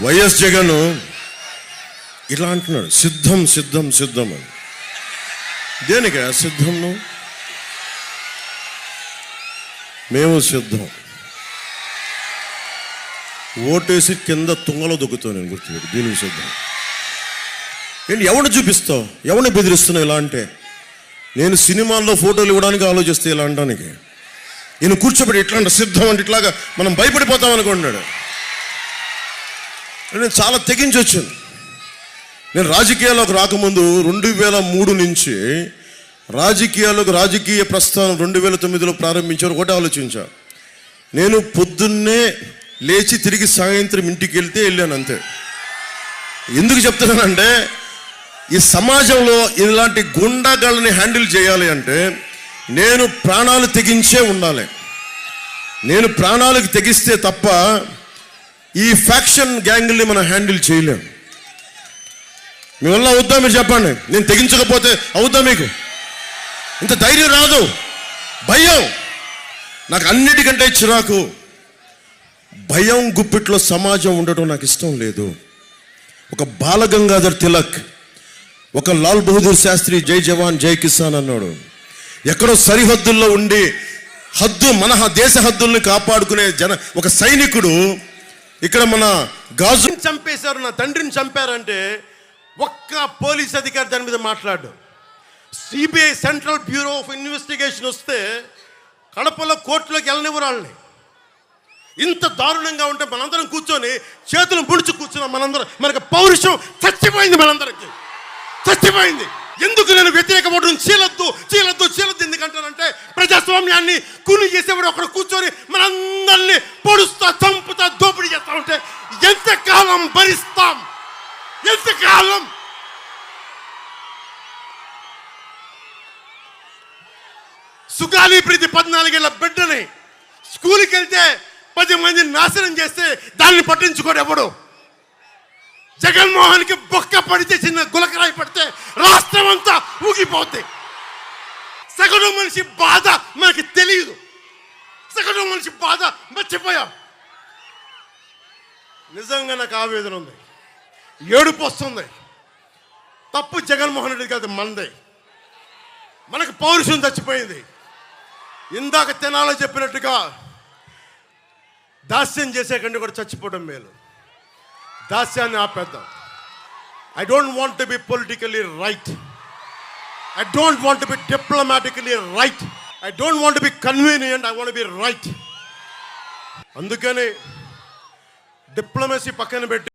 YS Jagan ఇలా అంటున్నాడు సిద్ధం సిద్ధం సిద్ధం అని. దేనికి సిద్ధం మేము సిద్ధం. ఓటేసి కింద తుంగలో దొక్కుతావు నేను గుర్తుపెట్టి దీనికి సిద్ధం. ఏంటి ఎవరిని చూపిస్తావు? ఎవరిని బెదిరిస్తున్నావు ఇలా అంటే? నేను సినిమాల్లో ఫోటోలు ఇవ్వడానికి ఆలోచిస్తే ఇలా అనడానికి. నేను కూర్చోబెట్టి ఇట్లా అంటే సిద్ధం అంటే ఇట్లాగా మనం భయపడిపోతాం అనుకుంటున్నాడు. నేను చాలా తెగించి వచ్చాను. నేను రాజకీయాల్లోకి రాకముందు రెండు వేల మూడు నుంచి రాజకీయాల్లోకి రాజకీయ ప్రస్థానం రెండు వేల తొమ్మిదిలో ప్రారంభించారు. ఒకటి ఆలోచించా. నేను పొద్దున్నే లేచి తిరిగి సాయంత్రం ఇంటికి వెళ్తే వెళ్ళాను అంతే. ఎందుకు చెప్తున్నానంటే ఈ సమాజంలో ఇలాంటి గుండాగాళ్ళని హ్యాండిల్ చేయాలి అంటే నేను ప్రాణాలు తెగించే ఉండాలి. నేను ప్రాణాలకు తెగిస్తే తప్ప ఈ ఫ్యాక్షన్ గ్యాంగ్ని మనం హ్యాండిల్ చేయలేం. మీ వల్ల అవుద్దా మీరు చెప్పండి. నేను తెగించకపోతే అవుద్దా మీకు? ఇంత ధైర్యం రాదు. భయం. నాకు అన్నిటికంటే చిరాకు. భయం గుప్పిట్లో సమాజం ఉండటం నాకు ఇష్టం లేదు. ఒక బాలగంగాధర్ తిలక్ ఒక లాల్ బహదూర్ శాస్త్రి జై జవాన్ జై కిసాన్ అన్నాడు. ఎక్కడో సరిహద్దుల్లో ఉండి హద్దు మన దేశ హద్దుల్ని కాపాడుకునే జన ఒక సైనికుడు ఇక్కడ మన గాజు చంపేశారు నా తండ్రిని చంపారంటే ఒక్క పోలీస్ అధికారి దాని మీద మాట్లాడు. CBI central bureau of investigation వస్తే కడపలో కోర్టులోకి వెళ్ళనివ్వరు వాళ్ళని. ఇంత దారుణంగా ఉంటే మనందరం కూర్చొని చేతులు ముడిచి కూర్చున్నాం మనందరం. మనకి పౌరుషం చచ్చిపోయింది మనందరికి. చచ్చిపోయింది. ఎందుకు నేను వ్యతిరేక ఓటును చీలొద్దు చీలొద్దు చీలొద్దు ఎందుకంటానంటే ప్రజాస్వామ్యాన్ని కూని చేసేవాడు అక్కడ కూర్చొని మనందరినీ పొడుస్తా చంపుతా దోప ఎంతకాలం భరిస్తాం. ఎంతకాలం? సుగాలి ప్రతి పద్నాలుగేళ్ళ బిడ్డని స్కూల్కి వెళ్తే పది మంది నాశనం చేస్తే దాన్ని పట్టించుకోడు ఎవడు? జగన్మోహన్కి బొక్క పడితే చిన్న గులకరాయి పడితే రాష్ట్రం అంతా ఊగిపోద్ది. సగటు మనిషి బాధ మనకి తెలియదు సగటు మనిషి బాధ మర్చిపోయాం. నిజంగా నాకు ఆవేదన ఉంది. ఏడుపు వస్తుంది. తప్పు జగన్మోహన్ రెడ్డి కాదు మనదే మనకు పౌరుషం చచ్చిపోయింది. ఇందాక తెనాలో చెప్పినట్టుగా దాస్యం చేసే కంటే కూడా చచ్చిపోవడం మేలు. దాస్యాన్ని ఆపేద్దాం. I don't want to be politically right I don't want be diplomatically right I don't want be convenient I want be right అందుకని డిప్లొమసీ పక్కన పెట్టి